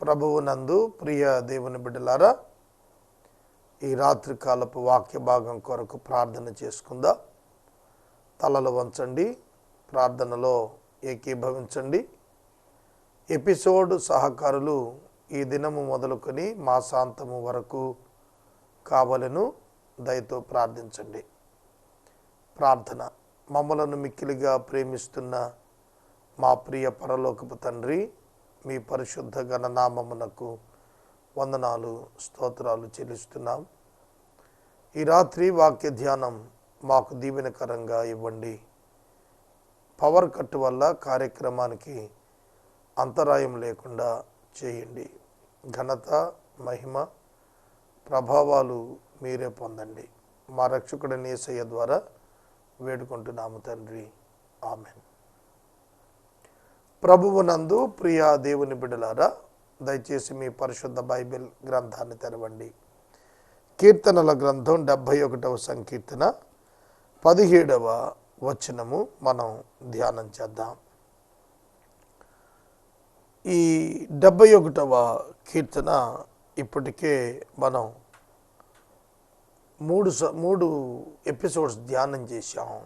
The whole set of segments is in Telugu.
ప్రభువునందు ప్రియ దేవుని బిడ్డలారా ఈ రాత్రి కాలపు వాక్య భాగం కొరకు ప్రార్థన చేసుకుందాం? తలలు వంచండి ప్రార్థనలో ఏకీభవించండి. ఎపిసోడ్ సహకారులు ఈ దినము మొదలుకొని మాసాంతము వరకు కావలను దయతో ప్రార్థించండి. ప్రార్థన. మమ్మలను మిక్కిలిగా ప్రేమిస్తున్న మా ప్రియ పరలోకపు తండ్రి మీ పరిశుద్ధ గణనామమునకు వందనాలు స్తోత్రాలు చెల్లిస్తున్నాం. ఈ రాత్రి వాక్య ధ్యానం మాకు దీవెనకరంగా ఇవ్వండి. పవర్ కట్ వల్ల కార్యక్రమానికి అంతరాయం లేకుండా చేయండి. ఘనత మహిమ ప్రభావాలు మీరే పొందండి. మా రక్షకుడనేసయ్య ద్వారా వేడుకుంటున్నాము తండ్రి. ఆమెన్. ప్రభువునందు ప్రియా దేవుని బిడ్డలారా దయచేసి మీ పరిశుద్ధ బైబిల్ గ్రంథాన్ని తెరవండి. కీర్తనల గ్రంథం డెబ్భై ఒకటవ సంకీర్తన పదిహేడవ వచనము మనం ధ్యానం చేద్దాం. ఈ డెబ్భై ఒకటవ కీర్తన ఇప్పటికే మనం మూడు స- మూడు ఎపిసోడ్స్ ధ్యానం చేశాం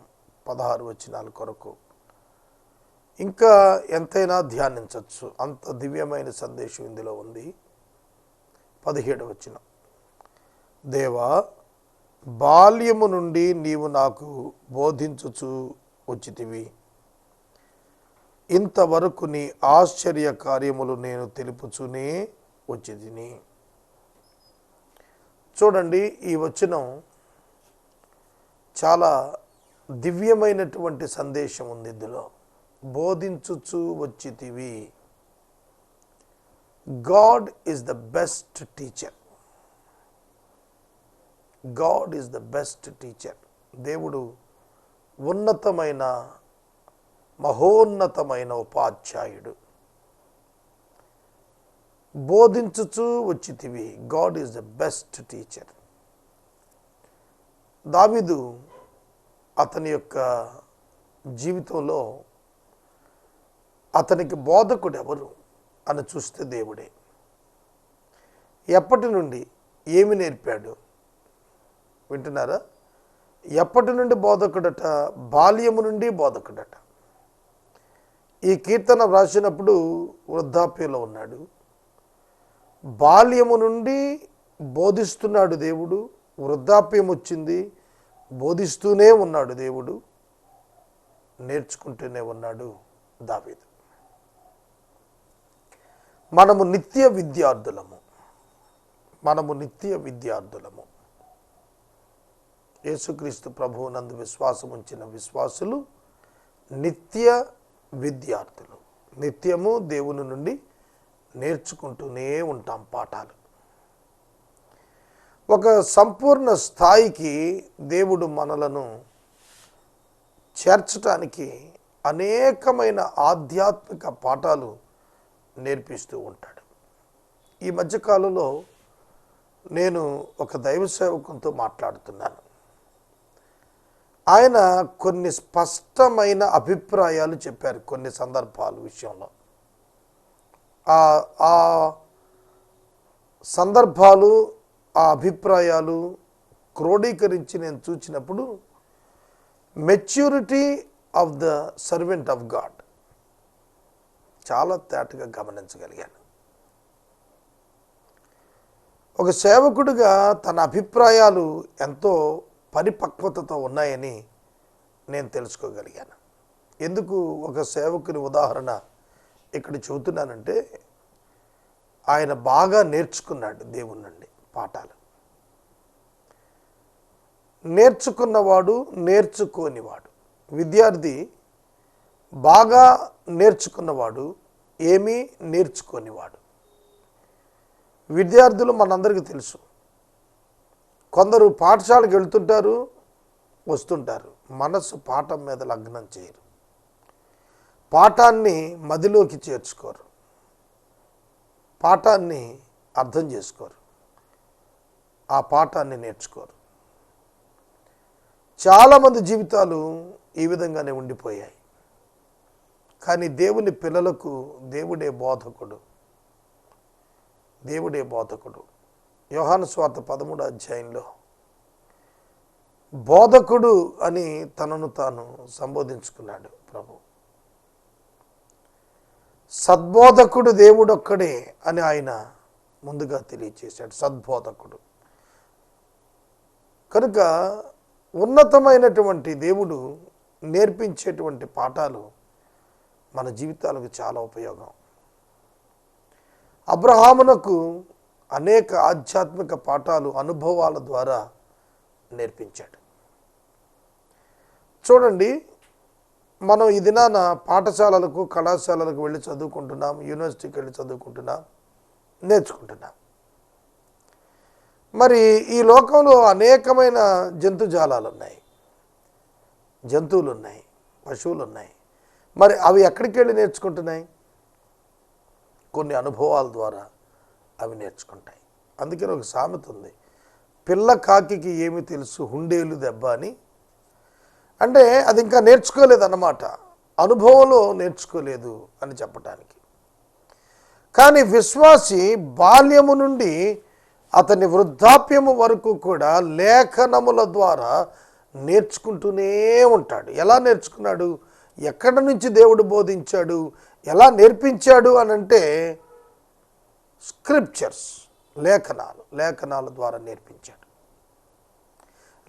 పదహారు వచనాల కొరకు. ఇంకా ఎంతైనా ధ్యానించవచ్చు. అంత దివ్యమైన సందేశం ఇందులో ఉంది. పదిహేడు వచ్చిన దేవా బాల్యము నుండి నీవు నాకు బోధించుచు వచ్చితివి. ఇంతవరకు నీ ఆశ్చర్య కార్యములు నేను తెలుపుచునే వచ్చితిని. చూడండి ఈ వచనం చాలా దివ్యమైనటువంటి సందేశం ఉంది ఇందులో. బోధించుచు వచ్చితివి. God is the best teacher God is the best teacher దేవుడు ఉన్నతమైన మహోన్నతమైన ఉపాధ్యాయుడు. బోధించుచు వచ్చితివి. God is the best teacher దావిదు అతని యొక్క జీవితంలో అతనికి బోధకుడు ఎవరు అని చూస్తే దేవుడే. ఎప్పటి నుండి ఏమి నేర్పాడు? వింటున్నారా? ఎప్పటి నుండి బోధకుడట? బాల్యము నుండి బోధకుడట. ఈ కీర్తన వ్రాసినప్పుడు వృద్ధాప్యంలో ఉన్నాడు. బాల్యము నుండి బోధిస్తున్నాడు దేవుడు. వృద్ధాప్యం వచ్చింది. బోధిస్తూనే ఉన్నాడు దేవుడు. నేర్చుకుంటూనే ఉన్నాడు దావీదు. మనము నిత్య విద్యార్థులము. మనము నిత్య విద్యార్థులము. యేసుక్రీస్తు ప్రభువునందు విశ్వాసం ఉంచిన విశ్వాసులు నిత్య విద్యార్థులు. నిత్యము దేవుని నుండి నేర్చుకుంటూనే ఉంటాం పాఠాలు. ఒక సంపూర్ణ స్థాయికి దేవుడు మనలను చేర్చటానికి అనేకమైన ఆధ్యాత్మిక పాఠాలు నేర్పిస్తూ ఉంటాడు. ఈ మధ్యకాలంలో నేను ఒక దైవ సేవకునితో మాట్లాడుతున్నాను. ఆయన కొన్ని స్పష్టమైన అభిప్రాయాలు చెప్పారు కొన్ని సందర్భాల విషయంలో. ఆ ఆ సందర్భాలు ఆ అభిప్రాయాలు క్రోడీకరించి నేను చూసినప్పుడు maturity of the servant of God చాలా తేటగా గమనించగలిగాను. ఒక సేవకుడిగా తన అభిప్రాయాలు ఎంతో పరిపక్వతతో ఉన్నాయని నేను తెలుసుకోగలిగాను. ఎందుకు ఒక సేవకుని ఉదాహరణ ఇక్కడ చెబుతున్నానంటే ఆయన బాగా నేర్చుకున్నాడు దేవుని నుండి పాఠాలు. నేర్చుకున్నవాడు నేర్చుకోనివాడు. విద్యార్థి బాగా నేర్చుకున్నవాడు ఏమీ నేర్చుకోనివాడు. విద్యార్థులు మనందరికీ తెలుసు. కొందరు పాఠశాలకు వెళ్తుంటారు వస్తుంటారు. మనస్సు పాఠం మీద లగ్నం చేయరు. పాఠాన్ని మదిలోకి చేర్చుకోరు. పాఠాన్ని అర్థం చేసుకోరు. ఆ పాఠాన్ని నేర్చుకోరు. చాలామంది జీవితాలు ఈ విధంగానే ఉండిపోయాయి. కానీ దేవుని పిల్లలకు దేవుడే బోధకుడు. దేవుడే బోధకుడు. యోహాను స్వార్థ పదమూడు అధ్యాయంలో బోధకుడు అని తనను తాను సంబోధించుకున్నాడు ప్రభు. సద్బోధకుడు దేవుడొక్కడే అని ఆయన ముందుగా తెలియచేశాడు. సద్బోధకుడు. కనుక ఉన్నతమైనటువంటి దేవుడు నేర్పించేటువంటి పాఠాలు మన జీవితాలకు చాలా ఉపయోగం. అబ్రహామునకు అనేక ఆధ్యాత్మిక పాఠాలు అనుభవాల ద్వారా నేర్పించాడు. చూడండి మనం ఈ దినాన పాఠశాలలకు కళాశాలలకు వెళ్ళి చదువుకుంటున్నాం యూనివర్సిటీకి వెళ్ళి చదువుకుంటున్నాం నేర్చుకుంటున్నాం. మరి ఈ లోకంలో అనేకమైన జంతుజాలాలు ఉన్నాయి జంతువులు ఉన్నాయి పశువులు ఉన్నాయి మరి అవి ఎక్కడికి వెళ్ళి నేర్చుకుంటున్నాయి? కొన్ని అనుభవాల ద్వారా అవి నేర్చుకుంటాయి. అందుకని ఒక సామెత ఉంది. పిల్ల కాకికి ఏమి తెలుసు? హుండేలు దెబ్బ అని. అంటే అది ఇంకా నేర్చుకోలేదన్నమాట. అనుభవంలో నేర్చుకోలేదు అని చెప్పటానికి. కానీ విశ్వాసి బాల్యము నుండి అతని వృద్ధాప్యము వరకు కూడా లేఖనముల ద్వారా నేర్చుకుంటూనే ఉంటాడు. ఎలా నేర్చుకున్నాడు? ఎక్కడి నుంచి దేవుడు బోధించాడు? ఎలా నేర్పించాడు అని అంటే స్క్రిప్చర్స్ లేఖనాలు లేఖనాల ద్వారా నేర్పించాడు.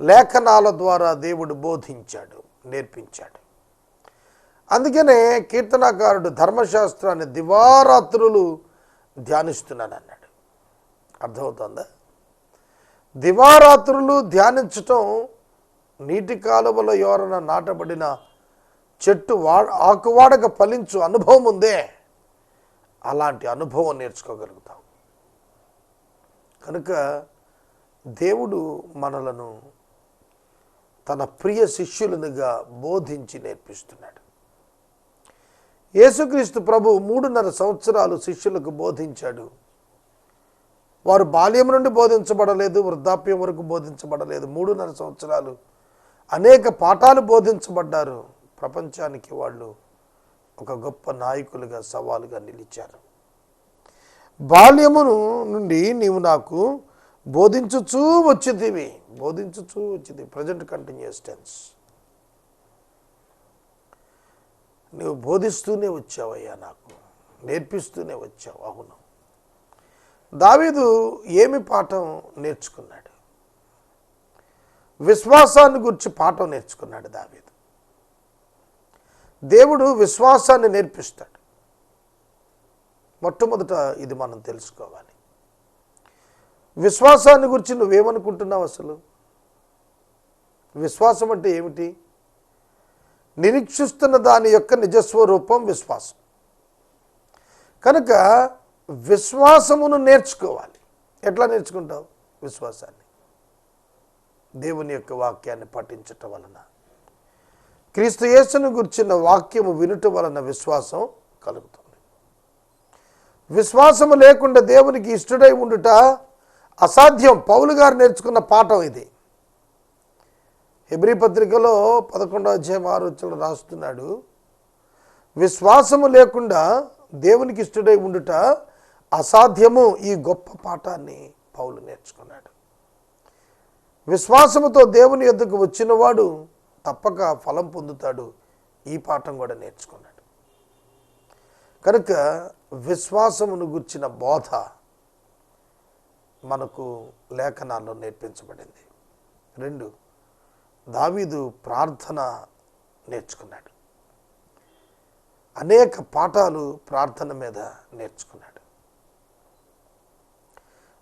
లేఖనాల ద్వారా దేవుడు బోధించాడు నేర్పించాడు. అందుకనే కీర్తనాకారుడు ధర్మశాస్త్రాన్ని దివారాత్రులు ధ్యానిస్తున్నాను అన్నాడు అర్థమవుతుందా? దివారాత్రులు ధ్యానించటం నీటి కాలువల యోరన నాటబడిన చెట్టు వా ఆకువాడక ఫలించు అనుభవం ఉందే. అలాంటి అనుభవం నేర్చుకోగలుగుతాం. కనుక దేవుడు మనలను తన ప్రియ శిష్యులనుగా బోధించి నేర్పిస్తున్నాడు. యేసుక్రీస్తు ప్రభు మూడున్నర సంవత్సరాలు శిష్యులకు బోధించాడు. వారు బాల్యం నుండి బోధించబడలేదు వృద్ధాప్యం వరకు బోధించబడలేదు. మూడున్నర సంవత్సరాలు అనేక పాఠాలు బోధించబడ్డారు. ప్రపంచానికి వాళ్ళు ఒక గొప్ప నాయకులుగా సవాలుగా నిలిచారు. బాల్యమును నుండి నీవు నాకు బోధించుచూ వచ్చిందివి బోధించుచూ వచ్చింది ప్రజెంట్ కంటిన్యూస్ టెన్స్ నువ్వు బోధిస్తూనే వచ్చావయ్యా నాకు. నేర్పిస్తూనే వచ్చావు. అవును. దావీదు ఏమి పాఠం నేర్చుకున్నాడు? విశ్వాసాన్ని గురించి పాఠం నేర్చుకున్నాడు దావీదు. దేవుడు విశ్వాసాన్ని నేర్పిస్తాడు. మొట్టమొదట ఇది మనం తెలుసుకోవాలి. విశ్వాసాన్ని గురించి నువ్వేమనుకుంటున్నావు అసలు? విశ్వాసం అంటే ఏమిటి? నిరీక్షిస్తున్న దాని యొక్క నిజస్వరూపం విశ్వాసం. కనుక విశ్వాసమును నేర్చుకోవాలి. ఎట్లా నేర్చుకుంటావు? విశ్వాసాన్ని. దేవుని యొక్క వాక్యాన్ని పఠించటం వలన. క్రీస్తు యేసును గుర్చిన వాక్యము వినుట వలన విశ్వాసం కలుగుతుంది. విశ్వాసము లేకుండా దేవునికి ఇష్టడై ఉండుట అసాధ్యం. పౌలు గారు నేర్చుకున్న పాఠం ఇది. హెబ్రి పత్రికలో పదకొండో అధ్యాయం ఆరు వచ్చిన రాస్తున్నాడు విశ్వాసము లేకుండా దేవునికి ఇష్టడై ఉండుట అసాధ్యము. ఈ గొప్ప పాఠాన్ని పౌలు నేర్చుకున్నాడు. విశ్వాసముతో దేవుని యొద్దకు వచ్చినవాడు తప్పక ఫలం పొందుతాడు ఈ పాఠం కూడా నేర్చుకున్నాడు. కనుక విశ్వాసమును గుర్చిన బోధ మనకు లేఖనాల్లో నేర్పించబడింది. రెండు దావీదు ప్రార్థన నేర్చుకున్నాడు. అనేక పాఠాలు ప్రార్థన మీద నేర్చుకున్నాడు.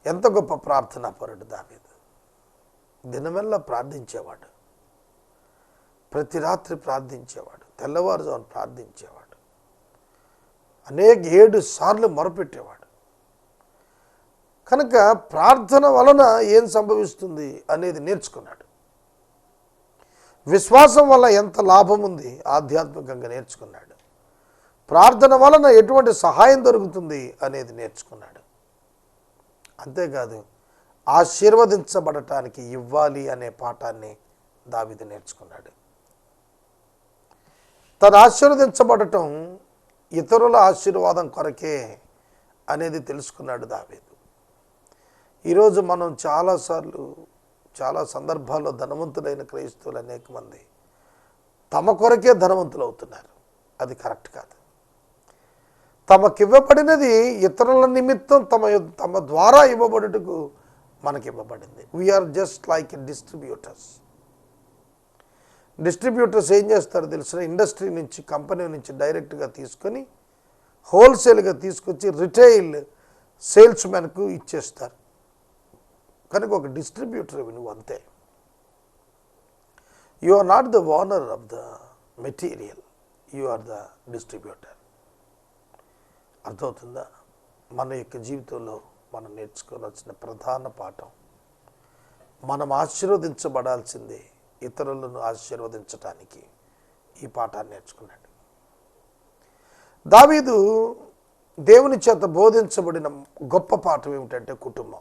ఎంత గొప్ప ప్రార్థనా పరుడు దావీదు. దినమెల్లా ప్రార్థించేవాడు. ప్రతి రాత్రి ప్రార్థించేవాడు తెల్లవారుజామున ప్రార్థించేవాడు. అనేక ఏడు సార్లు మొరపెట్టేవాడు. కనుక ప్రార్థన వలన ఏం సంభవిస్తుంది అనేది నేర్చుకున్నాడు. విశ్వాసం వల్ల ఎంత లాభం ఉంది ఆధ్యాత్మికంగా నేర్చుకున్నాడు. ప్రార్థన వలన ఎటువంటి సహాయం దొరుకుతుంది అనేది నేర్చుకున్నాడు. అంతేకాదు ఆశీర్వదించబడటానికి ఇవ్వాలి అనే పాఠాన్ని దావిది నేర్చుకున్నాడు. తను ఆశీర్వదించబడటం ఇతరుల ఆశీర్వాదం కొరకే అనేది తెలుసుకున్నాడు దావేదు. ఈరోజు మనం చాలాసార్లు చాలా సందర్భాల్లో ధనవంతులైన క్రైస్తవులు అనేక మంది తమ కొరకే ధనవంతులు అవుతున్నారు. అది కరెక్ట్ కాదు. తమకివ్వబడినది ఇతరుల నిమిత్తం తమ తమ ద్వారా ఇవ్వబడుటకు మనకి ఇవ్వబడింది we are just like distributors distributors ఏం చేస్తారో తెలిసిన ఇండస్ట్రీ నుంచి కంపెనీ నుంచి డైరెక్ట్గా తీసుకొని హోల్సేల్గా తీసుకొచ్చి రిటైల్ సేల్స్ మ్యాన్కు ఇచ్చేస్తారు. కనుక ఒక డిస్ట్రిబ్యూటర్ నువ్వు అంతే. You are not the owner of the material you are the distributor. అర్థమవుతుందా? మన యొక్క జీవితంలో మనం నేర్చుకోవాల్సిన ప్రధాన పాఠం మనం ఆశీర్వదించబడాల్సిందే ఇతరులను ఆశీర్వదించటానికి ఈ పాఠాన్ని నేర్చుకున్నాడు. దావీదు దేవుని చేత బోధించబడిన గొప్ప పాఠం ఏమిటంటే కుటుంబం.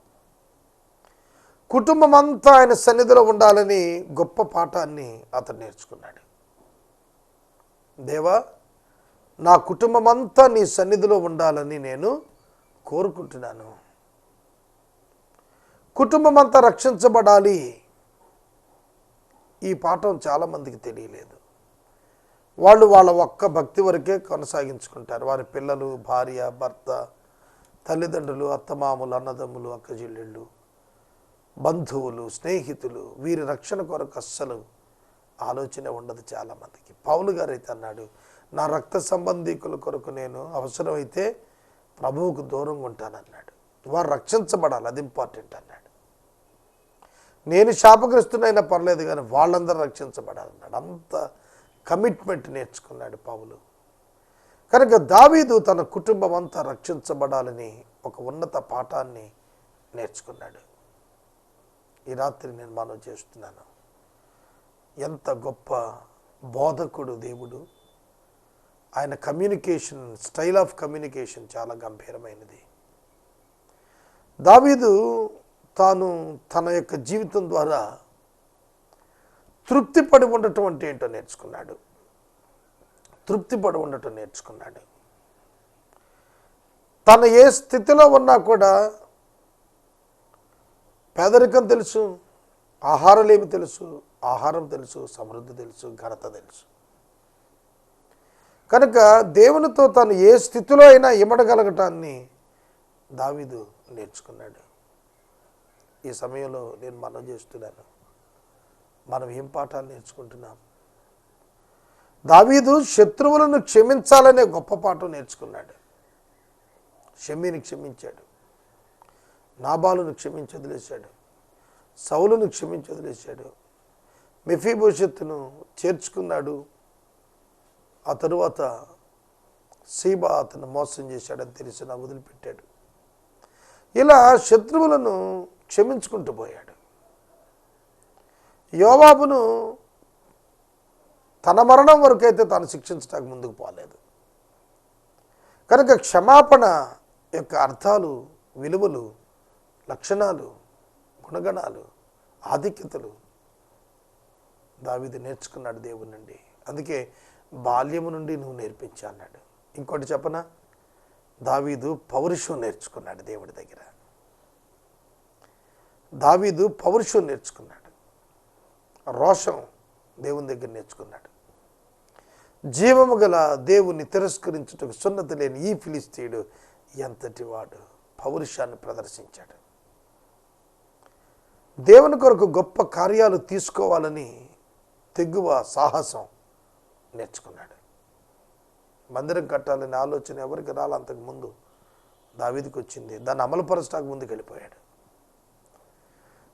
కుటుంబం అంతా ఆయన సన్నిధిలో ఉండాలని గొప్ప పాఠాన్ని అతను నేర్చుకున్నాడు. దేవా నా కుటుంబం అంతా నీ సన్నిధిలో ఉండాలని నేను కోరుకుంటున్నాను. కుటుంబం అంతా రక్షించబడాలి. ఈ పాఠం చాలామందికి తెలియలేదు. వాళ్ళు వాళ్ళ ఒక్క భక్తి వరకే కొనసాగించుకుంటారు. వారి పిల్లలు భార్య భర్త తల్లిదండ్రులు అత్తమామలు అన్నదమ్ములు అక్కజెల్లెళ్ళు బంధువులు స్నేహితులు వీరి రక్షణ కొరకు అస్సలు ఆలోచన ఉండదు చాలామందికి. పౌలు గారు అయితే అన్నాడు నా రక్త సంబంధీకుల కొరకు నేను అవసరమైతే ప్రభువుకు దూరంగా ఉంటానన్నాడు. వారు రక్షించబడాలి అది ఇంపార్టెంట్ అన్నాడు. నేను శాపగ్రస్తునైనా పర్లేదు కానీ వాళ్ళందరూ రక్షించబడాలన్నాడు అంత కమిట్మెంట్ నేర్చుకున్నాడు పావులు కనుక దావీదు తన కుటుంబం అంతా రక్షించబడాలని ఒక ఉన్నత పాఠాన్ని నేర్చుకున్నాడు. ఈ రాత్రి నేను మనం చేస్తున్నాను. ఎంత గొప్ప బోధకుడు దేవుడు. ఆయన కమ్యూనికేషన్ స్టైల్ ఆఫ్ కమ్యూనికేషన్ చాలా గంభీరమైనది. దావీదు తాను తన యొక్క జీవితం ద్వారా తృప్తిపడి ఉండటం అంటే ఏంటో నేర్చుకున్నాడు. తృప్తిపడి ఉండటం నేర్చుకున్నాడు. తను ఏ స్థితిలో ఉన్నా కూడా పేదరికం తెలుసు ఆహారలేమి తెలుసు ఆహారం తెలుసు సమృద్ధి తెలుసు ఘనత తెలుసు. కనుక దేవునితో తను ఏ స్థితిలో అయినా ఇమ్మడగలగటాన్ని దావీదు నేర్చుకున్నాడు. ఈ సమయంలో నేను మనం చేస్తున్నాను. మనం ఏం పాఠాలు నేర్చుకుంటున్నాం? దావీదు శత్రువులను క్షమించాలనే గొప్ప పాఠం నేర్చుకున్నాడు. షమ్మిని క్షమించాడు. నాబాలును క్షమించి వదిలేశాడు. సౌలును క్షమించి వదిలేశాడు. మెఫీభవిష్యత్తును చేర్చుకున్నాడు. ఆ తరువాత సీబా అతను మోసం చేశాడని తెలిసిన వదిలిపెట్టాడు. ఇలా శత్రువులను క్షమించుకుంటూ పోయాడు. యోవాబును తన మరణం వరకైతే తాను శిక్షించడానికి ముందుకు పోలేదు. కనుక క్షమాపణ యొక్క అర్థాలు విలువలు లక్షణాలు గుణగణాలు ఆధిక్యతలు దావిది నేర్చుకున్నాడు దేవుని నుండి. అందుకే బాల్యము నుండి నువ్వు నేర్పించా అన్నాడు. ఇంకోటి చెప్పనా? దావీదు పౌరుషం నేర్చుకున్నాడు దేవుడి దగ్గర. దావీదు పౌరుషం నేర్చుకున్నాడు. రోషం దేవుని దగ్గర నేర్చుకున్నాడు. జీవము గల దేవుని తిరస్కరించుటకు సున్నతి లేని ఈ ఫిలిస్తీయుడు ఎంతటి వాడు? పౌరుషాన్ని ప్రదర్శించాడు. దేవుని కొరకు గొప్ప కార్యాలు తీసుకోవాలని తెగువ సాహసం నేర్చుకున్నాడు. మందిరం కట్టాలనే ఆలోచన ఎవరికి రాలి అంతకు ముందు. దావీదికి వచ్చింది. దాన్ని అమలుపరచడానికి ముందుకు వెళ్ళిపోయాడు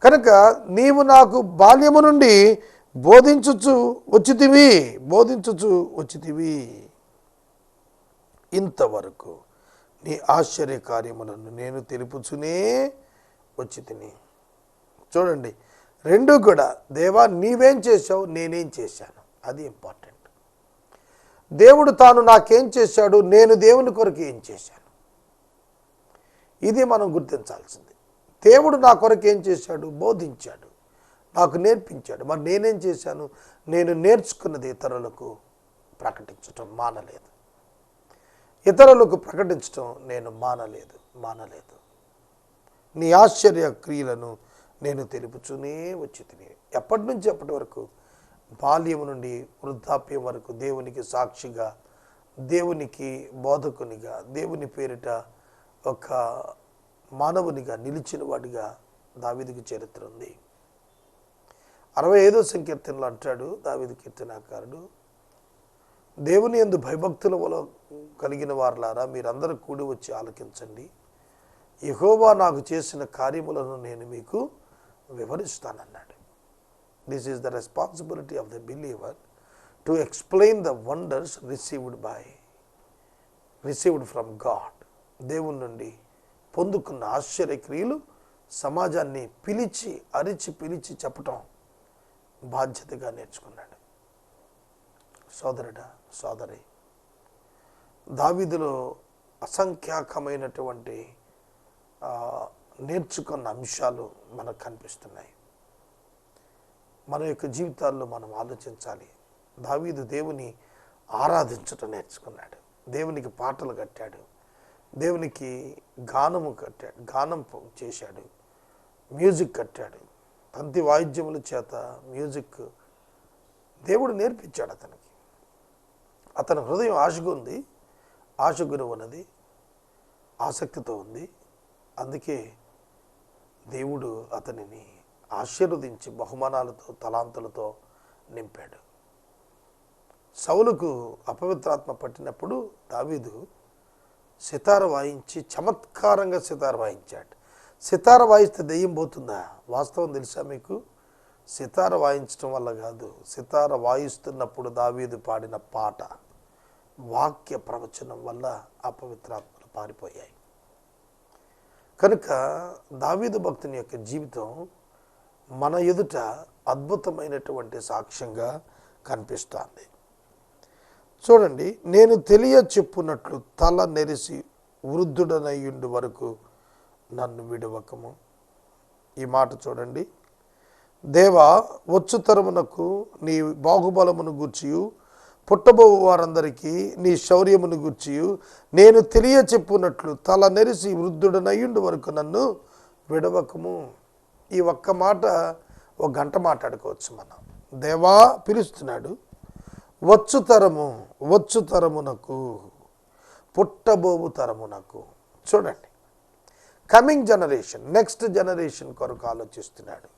కనుక నీవు నాకు బాల్యము నుండి బోధించుచు వచ్చితివి బోధించుచు వచ్చితివి. ఇంతవరకు నీ ఆశ్చర్య కార్యములను నేను తెలుపుచునే వచ్చి తిని చూడండి రెండు కూడా దేవా నీవేం చేశావు నేనేం చేశాను. అది ఇంపార్టెంట్. దేవుడు తాను నాకేం చేశాడు నేను దేవుని కొరకు ఏం చేశాను? ఇది మనం గుర్తించాల్సింది. దేవుడు నా కొరకు ఏం చేశాడు? బోధించాడు. నాకు నేర్పించాడు. మరి నేనేం చేశాను? నేను నేర్చుకున్నది ఇతరులకు ప్రకటించటం మానలేదు. ఇతరులకు ప్రకటించటం నేను మానలేదు మానలేదు. నీ ఆశ్చర్య క్రియలను నేను తెలుపుతూనే వచ్చి తిని. ఎప్పటి నుంచి ఎప్పటి వరకు? బాల్యం నుండి వృద్ధాప్యం వరకు దేవునికి సాక్షిగా దేవునికి బోధకునిగా దేవుని పేరిట ఒక మానవునిగా నిలిచిన వాడిగా దావిదికి చరిత్ర ఉంది. అరవై ఐదో సంకీర్తనలో అంటాడు దావిది కీర్తనాకారుడు దేవుని ఎందు భయభక్తుల వల్ల కలిగిన వారులారా మీరందరూ కూడి వచ్చి ఆలకించండి. యహోవా నాకు చేసిన కార్యములను నేను మీకు వివరిస్తానన్నాడు. This is the responsibility of the believer to explain the wonders received by received from God దేవుని నుండి పొందుకున్న ఆశ్చర్యక్రియలు సమాజాన్ని పిలిచి అరిచి పిలిచి చెప్పటం బాధ్యతగా నేర్చుకున్నాడు. సోదరుడా సోదరి దావీదులో అసంఖ్యాకమైనటువంటి నేర్చుకున్న అంశాలు మనకు కనిపిస్తున్నాయి. మన యొక్క జీవితాల్లో మనం ఆలోచించాలి. దావీదు దేవుని ఆరాధించటం నేర్చుకున్నాడు. దేవునికి పాటలు కట్టాడు. దేవునికి గానము కట్టాడు గానం చేశాడు మ్యూజిక్ కట్టాడు. తంతి వాయిద్యముల చేత మ్యూజిక్ దేవుడు నేర్పించాడు అతనికి. అతని హృదయం ఆశగా ఉంది ఆశగుణ ఉన్నది ఆసక్తితో ఉంది. అందుకే దేవుడు అతనిని ఆశీర్వదించి బహుమానాలతో తలాంతులతో నింపాడు. సౌలుకు అపవిత్రాత్మ పట్టినప్పుడు దావీదు సితార వాయించి చమత్కారంగా సితార వాయించాడు. సితార వాయిస్తే దెయ్యం పోతుందా? వాస్తవం తెలుసా మీకు? సితార వాయించడం వల్ల కాదు సితార వాయిస్తున్నప్పుడు దావీదు పాడిన పాట వాక్య ప్రవచనం వల్ల అపవిత్రాత్మలు పారిపోయాయి. కనుక దావీదు భక్తుని యొక్క జీవితం మన ఎదుట అద్భుతమైనటువంటి సాక్ష్యంగా కనిపిస్తోంది. చూడండి నేను తెలియ చెప్పున్నట్లు తల నెరిసి వృద్ధుడనయ్యుండు వరకు నన్ను విడవకము. ఈ మాట చూడండి దేవా వచ్చు తరమునకు నీ బాహుబలమును గూర్చియు పుట్టబోవు వారందరికీ నీ శౌర్యమును గూర్చియు నేను తెలియ చెప్పున్నట్లు తల నెరిసి వృద్ధుడనయ్యుండు వరకు నన్ను విడవకము. ఈ ఒక్క మాట ఒక గంట మాట్లాడుకోవచ్చు మనం. దేవా పిలుస్తున్నాడు. వచ్చు తరము వచ్చు తరమునకు పుట్టబోవు తరమునకు చూడండి. కమింగ్ జనరేషన్ నెక్స్ట్ జనరేషన్ కొరకు ఆలోచిస్తున్నాడు.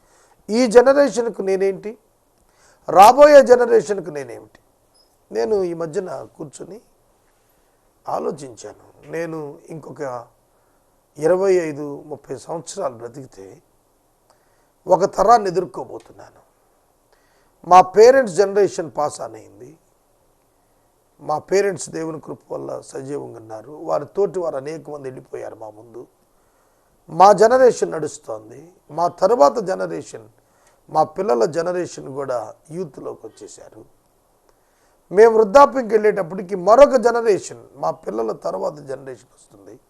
ఈ జనరేషన్కు నేనేంటి? రాబోయే జనరేషన్కు నేనేమిటి? నేను ఈ మధ్యన కూర్చొని ఆలోచించాను. నేను ఇంకొక ఇరవై ఐదు ముప్పై సంవత్సరాలు బ్రతికితే ఒక తరాన్ని ఎదుర్కోబోతున్నాను. మా పేరెంట్స్ జనరేషన్ పాస్ ఆన్ అయింది. మా పేరెంట్స్ దేవుని కృప వల్ల సజీవంగా ఉన్నారు. వారి తోటి వారు అనేక మంది వెళ్ళిపోయారు మా ముందు. మా జనరేషన్ నడుస్తోంది. మా తరువాత జనరేషన్ మా పిల్లల జనరేషన్ కూడా యూత్లోకి వచ్చేసారు మేము వృద్ధాప్యంకి వెళ్ళేటప్పటికి మరొక జనరేషన్ మా పిల్లల తర్వాత జనరేషన్ వస్తుంది.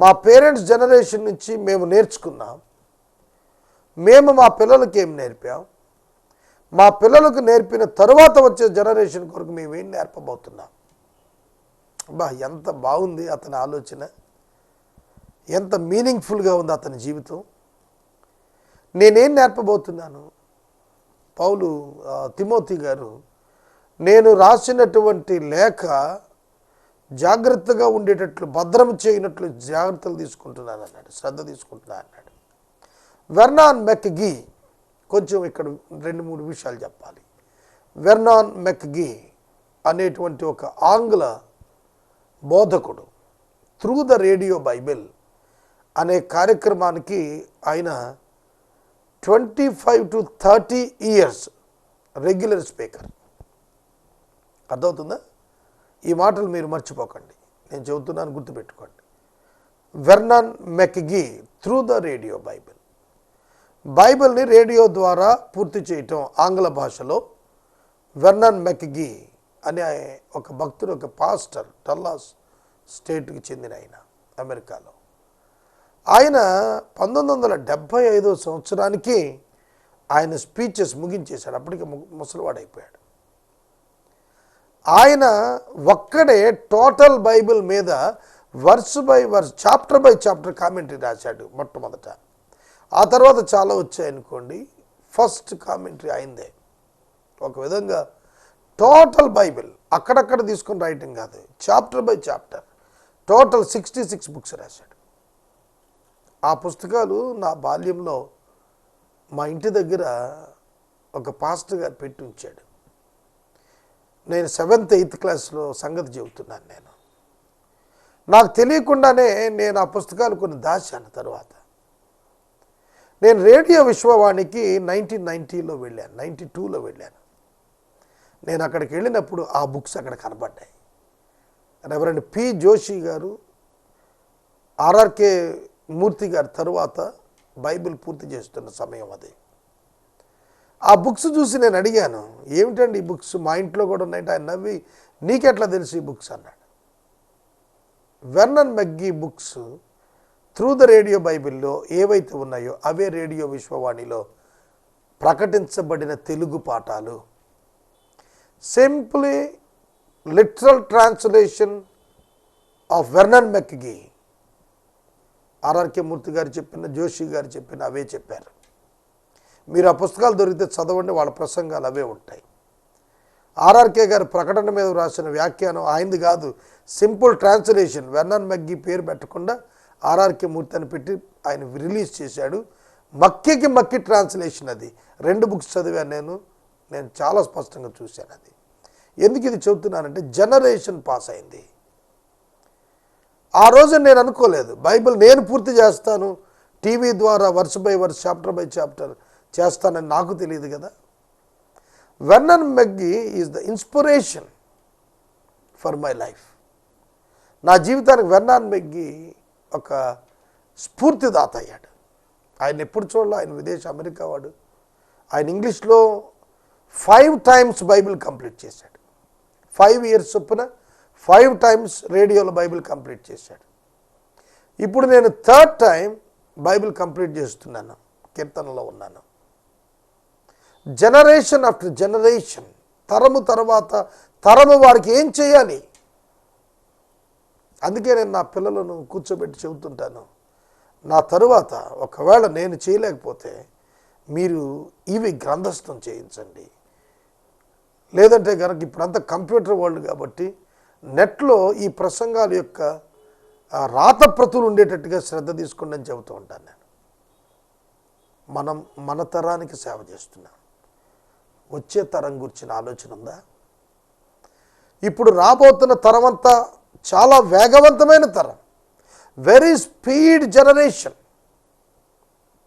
మా పేరెంట్స్ జనరేషన్ నుంచి మేము నేర్చుకున్నాం. మేము మా పిల్లలకి ఏం నేర్పాం? మా పిల్లలకు నేర్పిన తరువాత వచ్చే జనరేషన్ కొరకు మేమేం నేర్పబోతున్నాం? బా ఎంత బాగుంది అతని ఆలోచన. ఎంత మీనింగ్ఫుల్గా ఉంది అతని జీవితం. నేనేం నేర్పబోతున్నాను? పౌలు తిమోతి గారు నేను రాసినటువంటి లేఖ జాగ్రత్తగా ఉండేటట్లు భద్రం చేయనట్లు జాగ్రత్తలు తీసుకుంటున్నాను అన్నాడు శ్రద్ధ తీసుకుంటున్నాను అన్నాడు వెర్నాన్ మెక్గీ కొంచెం ఇక్కడ రెండు మూడు విషయాలు చెప్పాలి. వెర్నాన్ మెక్గీ అనేటువంటి ఒక ఆంగ్ల బోధకుడు త్రూ ద రేడియో బైబిల్ అనే కార్యక్రమానికి ఆయన twenty five to thirty years regular speaker. అర్థమవుతుందా? ఈ మాటలు మీరు మర్చిపోకండి. నేను చెబుతున్నాను గుర్తుపెట్టుకోండి. Vernon McGee through the radio Bible. బైబిల్ని రేడియో ద్వారా పూర్తి చేయటం ఆంగ్ల భాషలో వెర్నన్ మెక్గి అనే ఒక భక్తుడు ఒక పాస్టర్ టల్లాస్ స్టేట్కి చెందిన ఆయన అమెరికాలో. ఆయన పంతొమ్మిది వందల డెబ్భై ఐదో సంవత్సరానికి ఆయన స్పీచెస్ ముగించేశాడు. అప్పటికి ము- ముసలివాడైపోయాడు. ఆయన ఒక్కడే టోటల్ బైబిల్ మీద verse by verse chapter by chapter commentary రాశాడు మొట్టమొదట. ఆ తర్వాత చాలా వచ్చాయనుకోండి ఫస్ట్ కామెంటరీ అయిందే. ఒక విధంగా టోటల్ బైబిల్ అక్కడక్కడ తీసుకుని రాయటం కాదు. Chapter by chapter total sixty six books రాశాడు. ఆ పుస్తకాలు నా బాల్యంలో మా ఇంటి దగ్గర ఒక పాస్టర్ గారు పెట్టి ఉంచాడు. నేను సెవెంత్ ఎయిత్ క్లాస్లో సంగతి చెబుతున్నాను నేను. నాకు తెలియకుండానే నేను ఆ పుస్తకాలు కొన్ని దాచాను తర్వాత. నేను రేడియో విశ్వవాణికి నైన్టీన్ నైంటీలో వెళ్ళాను నైంటీ టూలో వెళ్ళాను. నేను అక్కడికి వెళ్ళినప్పుడు ఆ బుక్స్ అక్కడ కనబడ్డాయి. రెవరెండ్ పి జోషి గారు ఆర్ఆర్కే మూర్తి గారి తరువాత బైబిల్ పూర్తి చేస్తున్న సమయం అది. ఆ బుక్స్ చూసి నేను అడిగాను ఏమిటండి ఈ బుక్స్? మా ఇంట్లో కూడా ఉన్నాయంటే ఆయన నవ్వి నీకెట్లా తెలుసు ఈ బుక్స్? అన్నాడు. Vernon McGee books through the radio బైబిల్లో ఏవైతే ఉన్నాయో అవే రేడియో విశ్వవాణిలో ప్రకటించబడిన తెలుగు పాఠాలు. Simply literal translation of Vernon McGee RRK Murthy garu చెప్పిన జోషి గారు చెప్పిన అవే చెప్పారు. మీరు ఆ పుస్తకాలు దొరికితే చదవండి వాళ్ళ ప్రసంగాలు అవే ఉంటాయి. ఆర్ఆర్కే గారు ప్రకటన మీద రాసిన వ్యాఖ్యానం ఆయనది కాదు. సింపుల్ ట్రాన్స్లేషన్ వెర్నన్ మెగ్గి పేరు పెట్టకుండా ఆర్ఆర్కే మూర్తి అని పెట్టి ఆయన రిలీజ్ చేశాడు. మక్కికి మక్కి ట్రాన్స్లేషన్ అది. రెండు బుక్స్ చదివాను నేను నేను చాలా స్పష్టంగా చూశాను అది. ఎందుకు ఇది చెబుతున్నానంటే జనరేషన్ పాస్ అయింది. ఆ రోజు నేను అనుకోలేదు. బైబిల్ నేను పూర్తి చేస్తాను టీవీ ద్వారా verse by verse chapter by chapter చేస్తానని నాకు తెలియదు కదా. Vernon McGee is the inspiration for my life. నా జీవితానికి వెన్నాన్ మెగ్గి ఒక స్ఫూర్తిదాత అయ్యాడు. ఆయన ఎప్పుడు చూడాలి ఆయన విదేశ అమెరికా వాడు. ఆయన ఇంగ్లీష్లో ఫైవ్ టైమ్స్ బైబిల్ కంప్లీట్ చేశాడు. ఫైవ్ ఇయర్స్ చొప్పున ఫైవ్ టైమ్స్ రేడియోలో బైబిల్ కంప్లీట్ చేశాడు. ఇప్పుడు నేను థర్డ్ టైం బైబిల్ కంప్లీట్ చేస్తున్నాను కీర్తనలో ఉన్నాను. జనరేషన్ ఆఫ్టర్ జనరేషన్ తరము తర్వాత తరము వారికి ఏం చేయాలి? అందుకే నేను నా పిల్లలను కూర్చోబెట్టి చెబుతుంటాను. నా తరువాత ఒకవేళ నేను చేయలేకపోతే మీరు ఇవి గ్రంథస్థం చేయించండి. లేదంటే కనుక ఇప్పుడంతా కంప్యూటర్ వరల్డ్ కాబట్టి నెట్లో ఈ ప్రసంగాల యొక్క రాత ప్రతులు ఉండేటట్టుగా శ్రద్ధ తీసుకోండి అని చెబుతూ ఉంటాను నేను. మనం మన తరానికి సేవ చేస్తున్నాం. వచ్చే తరం గురించిన ఆలోచన ఉందా? ఇప్పుడు రాబోతున్న తరం అంతా చాలా వేగవంతమైన తరం. వెరీ స్పీడ్ జనరేషన్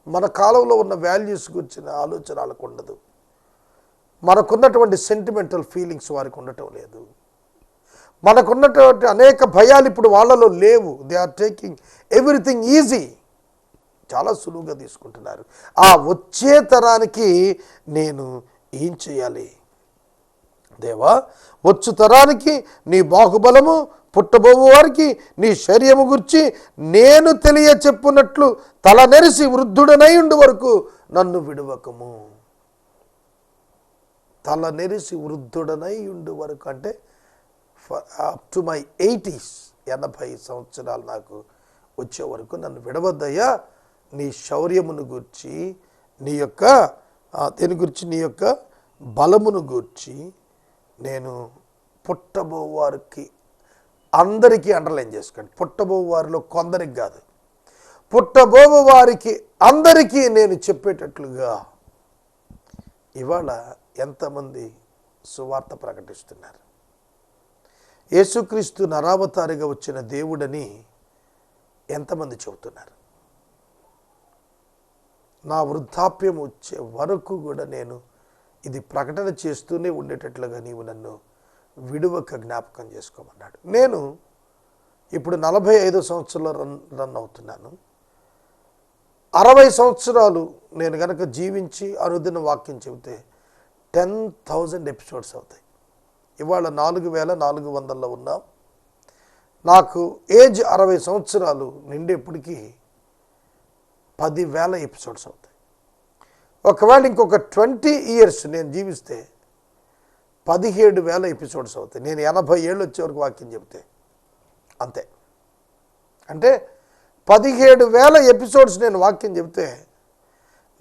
మన కాలంలో ఉన్న వాల్యూస్ గురించిన ఆలోచన వాళ్ళకు ఉండదు. మనకున్నటువంటి సెంటిమెంటల్ ఫీలింగ్స్ వారికి ఉండటం లేదు. మనకున్నటువంటి అనేక భయాలు ఇప్పుడు వాళ్ళలో లేవు. They are taking everything easy చాలా సులువుగా తీసుకుంటున్నారు. ఆ వచ్చే తరానికి నేను ఏం చేయాలి? దేవా వచ్చు తరానికి నీ బాహుబలము పుట్టబోవు వారికి నీ శర్యము గుర్చి నేను తెలియ చెప్పునట్లు తల నెరిసి వృద్ధుడనై ఉండు వరకు నన్ను విడవకము. తల నెరిసి వృద్ధుడనై ఉండు వరకు అంటే అప్ టు మై ఎయిటీస్ ఎనభై సంవత్సరాలు నాకు వచ్చే వరకు నన్ను విడవద్దయ్యా. నీ శౌర్యమును గూర్చి నీ యొక్క దేని గురించి? నీ యొక్క బలమును గూర్చి నేను పుట్టబోవారికి అందరికీ అండర్లైన్ చేసుకోండి. పుట్టబోవు వారిలో కొందరికి కాదు. పుట్టబోవు వారికి అందరికీ నేను చెప్పేటట్లుగా ఇవాళ ఎంతమంది సువార్త ప్రకటిస్తున్నారు. యేసుక్రీస్తు నరావతారిగా వచ్చిన దేవుడని ఎంతమంది చెబుతున్నారు. నా వృద్ధాప్యం వచ్చే వరకు కూడా నేను ఇది ప్రకటన చేస్తూనే ఉండేటట్లుగా నీవు నన్ను విడువక జ్ఞాపకం చేసుకోమన్నాడు. నేను ఇప్పుడు నలభై ఐదు సంవత్సరాలు రన్ రన్ అవుతున్నాను. అరవై సంవత్సరాలు నేను కనుక జీవించి అనుదిన వాక్యం చెబితే టెన్ థౌజండ్ ఎపిసోడ్స్ అవుతాయి. ఇవాళ నాలుగు వేల నాలుగు వందల్లో ఉన్నాం. నాకు ఏజ్ అరవై సంవత్సరాలు నిండేప్పటికీ పదివేల ఎపిసోడ్స్ అవుతాయి. ఒకవేళ ఇంకొక ట్వంటీ ఇయర్స్ నేను జీవిస్తే పదిహేడు వేల ఎపిసోడ్స్ అవుతాయి. నేను ఎనభై ఏళ్ళు వచ్చే వరకు వాక్యం చెబితే. అంతే. అంటే పదిహేడు వేల ఎపిసోడ్స్ నేను వాక్యం చెబితే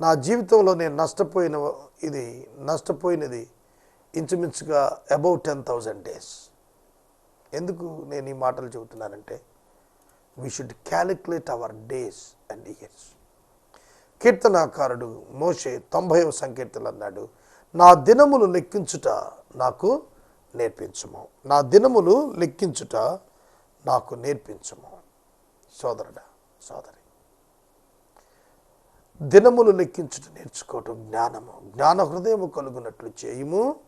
నా జీవితంలో నేను నష్టపోయిన ఇది నష్టపోయినది ఇంచుమించుగా అబౌవ్ టెన్ థౌజండ్ డేస్. ఎందుకు నేను ఈ మాటలు చెబుతున్నానంటే we should calculate our days and years కీర్తనాకారుడు మోషే తొంభైవ సంకీర్తలు అన్నాడు. నా దినములు లెక్కించుట నాకు నేర్పించము. నా దినములు లెక్కించుట నాకు నేర్పించము. సోదరుడా సోదరి దినములు లెక్కించుట నేర్చుకోవటం జ్ఞానము. జ్ఞాన హృదయము కలుగునట్లు చేయము.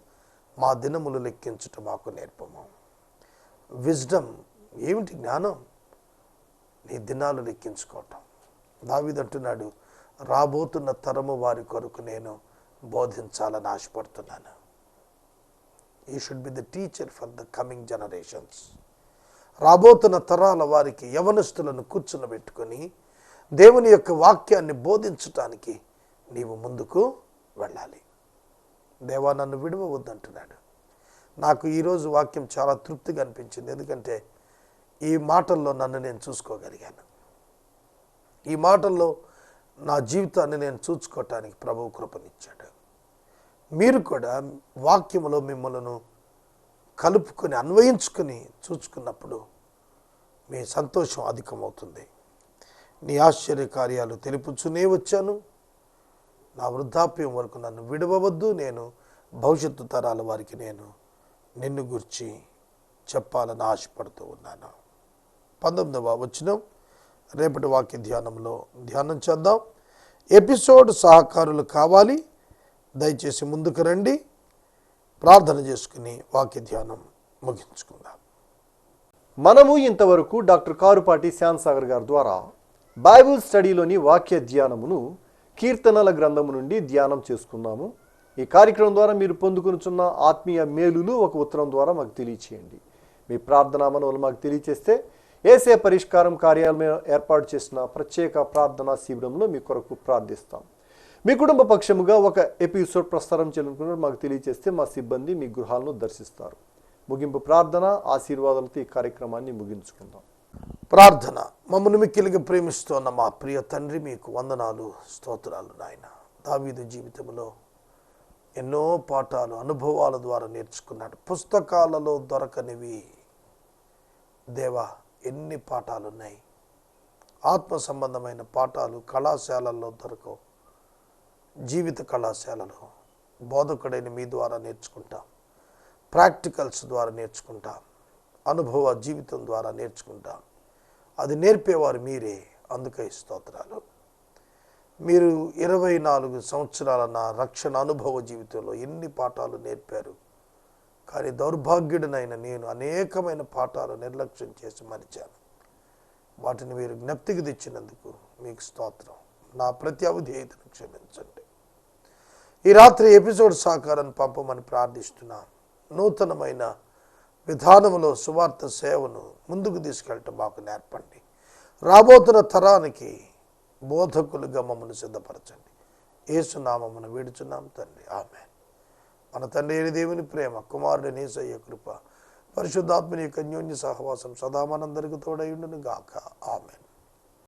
మా దినములు లెక్కించుట మాకు నేర్పము. విజ్డమ్ ఏమిటి జ్ఞానం? నీ దినాలు లెక్కించుకోవటం. దావిదంటున్నాడు రాబోతున్న తరము వారి కొరకు నేను బోధించాలని ఆశపడుతున్నాను ఈ should be the teacher for the coming generations రాబోతున్న తరాల వారికి యవనస్తులను కూర్చునబెట్టుకొని దేవుని యొక్క వాక్యాన్ని బోధించటానికి నీవు ముందుకు వెళ్ళాలి. దేవా నన్ను విడవద్దంటున్నాడు నాకు ఈరోజు వాక్యం చాలా తృప్తిగా అనిపించింది. ఎందుకంటే ఈ మాటల్లో నన్ను నేను చూసుకోగలిగాను. ఈ మాటల్లో నా జీవితాన్ని నేను చూసుకోవటానికి ప్రభువు కృపనిచ్చాడు. మీరు కూడా వాక్యములో మిమ్మల్ని కలుపుకొని అన్వయించుకొని చూసుకున్నప్పుడు మీ సంతోషం అధికమవుతుంది. నీ ఆశ్చర్య కార్యాలు తెలుపుచునే వచ్చాను. నా వృద్ధాప్యం వరకు నన్ను విడవవద్దు. నేను భవిష్యత్తు తరాల వారికి నేను నిన్ను గురించి చెప్పాలని ఆశపడుతూ ఉన్నాను. పంతొమ్మిదవ వచ్చిన రేపటి వాక్య ధ్యానంలో ధ్యానం చేద్దాం. ఎపిసోడ్ సహకారులు కావాలి. దయచేసి ముందుకు రండి. ప్రార్థన చేసుకుని వాక్య ధ్యానం ముగించుకుందాం. మనము ఇంతవరకు డాక్టర్ కారుపాటి శ్యాన్సాగర్ గారి ద్వారా బైబుల్ స్టడీలోని వాక్య ధ్యానమును కీర్తనల గ్రంథము నుండి ధ్యానం చేసుకున్నాము. ఈ కార్యక్రమం ద్వారా మీరు పొందుకునుచున్న ఆత్మీయ మేలులు ఒక ఉత్తరం ద్వారా మాకు తెలియచేయండి. మీ ప్రార్థనా మనవులు మాకు తెలియచేస్తే ఏసే పరిష్కారం కార్యాలయం ఏర్పాటు చేసిన ప్రత్యేక ప్రార్థనా శిబిరంలో మీ కొరకు ప్రార్థిస్తాం. మీ కుటుంబ పక్షముగా ఒక ఎపిసోడ్ ప్రసారం చేయాలనుకున్నారు మాకు తెలియజేస్తే మా సిబ్బంది మీ గృహాలను దర్శిస్తారు. ముగింపు ప్రార్థన ఆశీర్వాదాలతో ఈ కార్యక్రమాన్ని ముగించుకుందాం. ప్రార్థన మమ్మల్ని మిక్కిలిగా ప్రేమిస్తున్న మా ప్రియ తండ్రి మీకు వందనాలు స్తోత్రాలు నాయన. దావీదు జీవితంలో ఎన్నో పాఠాలు అనుభవాల ద్వారా నేర్చుకున్నాడు. పుస్తకాలలో దొరకనివి. దేవా ఎన్ని పాఠాలు ఉన్నాయి ఆత్మ సంబంధమైన పాఠాలు కళాశాలల్లో దొరకవు. జీవిత కళాశాలలో బోధకుడైన మీ ద్వారా నేర్చుకుంటాం. ప్రాక్టికల్స్ ద్వారా నేర్చుకుంటాం. అనుభవ జీవితం ద్వారా నేర్చుకుంటాం. అది నేర్పేవారు మీరే. అందుకే స్తోత్రాలు. మీరు ఇరవై నాలుగు సంవత్సరాల నా రక్షణ అనుభవ జీవితంలో ఎన్ని పాఠాలు నేర్పారు? కానీ దౌర్భాగ్యుడినైన నేను అనేకమైన పాఠాలు నిర్లక్ష్యం చేసి మరిచాను. వాటిని మీరు జ్ఞప్తికి తెచ్చినందుకు మీకు స్తోత్రం. నా ప్రతి అవిధేయతను క్షమించండి. ఈ రాత్రి ఎపిసోడ్ సహకారాన్ని పంపమని ప్రార్థిస్తున్నాం. నూతనమైన విధానములో సువార్త సేవను ముందుకు తీసుకెళ్ళటం మాకు నేర్పండి. రాబోతున్న తరానికి బోధకులుగా మమ్మల్ని సిద్ధపరచండి. ఏసునామమును వేడుచున్నాం తండ్రి. ఆమె మన తండ్రి అయిన దేవుని ప్రేమ కుమారుడి నేసయ్య కృప పరిశుద్ధాత్మని యొక్క అన్యోన్య సహవాసం సదామానందరికి తోడయుండును గాక ఆమె